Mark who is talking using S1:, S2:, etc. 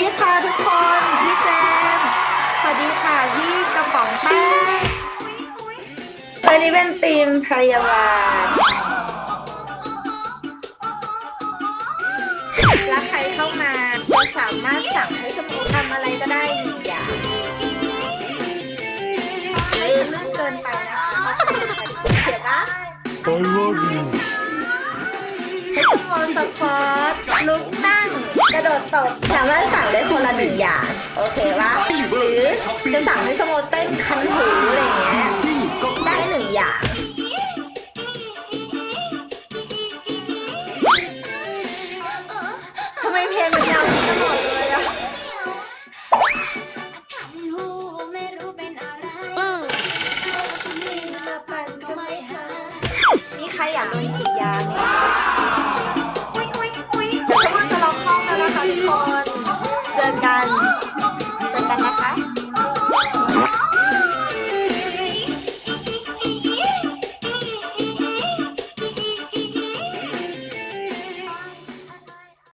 S1: ดีค่ะทุกคน พี่เจมสวัสดีค่ะพี่กระป๋องแป้งวันนี้เป็นทีมพยาบาลและใครเข้ามาเรสามารถสั่งให้สมุนทำอะไรก็ได้หนึ่งอย่างไม่เรื่องเกินไปนะคะเดี๋ยวนะ I
S2: love
S1: you ให้ทุกคนสปอร์ตลุกนั่ง โดนตบสามารถสั่งได้คนละหนึ่งอย่าง โอเคปะหรือจะสั่งให้สโมเต้นคันหูอะไรเงี้ยได้หนึ่งอย่างทำไมเพลงมันยาวจังหมดเลยอะมีใครอยากโดนฉีดยาไหม